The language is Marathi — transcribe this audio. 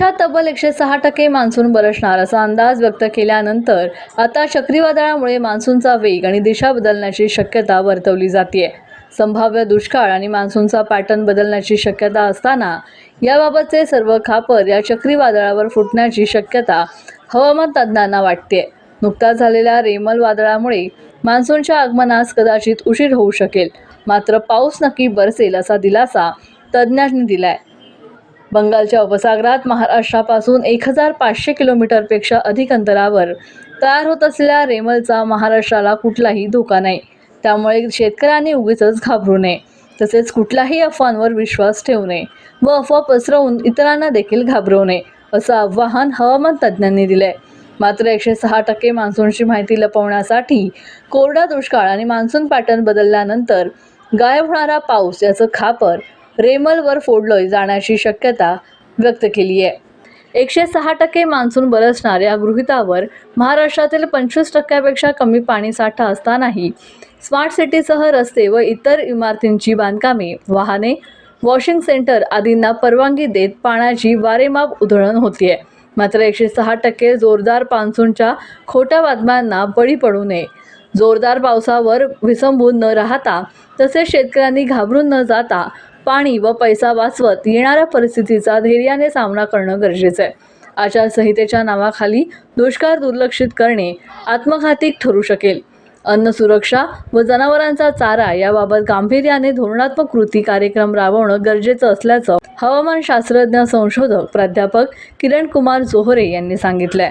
देशात तब्बल एकशे सहा टक्के मान्सून बरसणार असा अंदाज व्यक्त केल्यानंतर आता चक्रीवादळामुळे मान्सूनचा वेग आणि दिशा बदलण्याची शक्यता वर्तवली जाते संभाव्य दुष्काळ आणि मान्सूनचा पॅटर्न बदलण्याची शक्यता असताना याबाबतचे सर्व खापर या चक्रीवादळावर फुटण्याची शक्यता हवामान तज्ज्ञांना वाटते नुकताच झालेल्या रेमल वादळामुळे मान्सूनच्या आगमनास कदाचित उशीर होऊ शकेल. मात्र पाऊस नक्की बरसेल असा दिलासा तज्ज्ञांनी दिलाय. बंगालच्या उपसागरात महाराष्ट्रापासून एक हजार पाचशे किलोमीटरपेक्षा अधिक अंतरावर तयार होत असलेल्या रेमलचा महाराष्ट्राला कुठलाही धोका नाही. त्यामुळे शेतकऱ्यांनी उगीच घाबरू नये. तसेच कुठल्याही अफवांवर विश्वास ठेवू नये व अफवा पसरवून इतरांना देखील घाबरवू नये असं आव्हान हवामान तज्ज्ञांनी दिलंय. मात्र एकशे सहा टक्के मान्सूनची माहिती लपवण्यासाठी कोरडा दुष्काळ आणि मान्सून पॅटर्न बदलल्यानंतर गायब होणारा पाऊस याचं खापर रेमलवर फोडलं जाण्याची शक्यता व्यक्त केली आहे एकशे सहा टक्के मान्सून बरसणार या गृहितावर महाराष्ट्रातील पंचवीस टक्क्यापेक्षा कमी पाणी साठा असतानाही स्मार्ट सिटीसह रस्ते व इतर इमारतींची बांधकामे वाहने वॉशिंग सेंटर आदींना परवानगी देत पाण्याची वारेमाप उधळण होतीये. मात्र एकशे सहा टक्के जोरदार मान्सूनच्या खोट्या बातम्यांना बळी पडू नये. जोरदार पावसावर विसंबून न राहता तसेच शेतकऱ्यांनी घाबरून न जाता पाणी व पैसा वाचवत येणाऱ्या परिस्थितीचा धैर्याने सामना करणं गरजेचं आहे. आचारसंहितेच्या नावाखाली दुष्काळ दुर्लक्षित करणे आत्मघातिक ठरू शकेल. अन्न सुरक्षा व जनावरांचा चारा याबाबत गांभीर्याने धोरणात्मक कृती कार्यक्रम राबवणं गरजेचं असल्याचं हवामान शास्त्रज्ञ संशोधक प्राध्यापक किरण कुमार जोहरे यांनी सांगितलंय.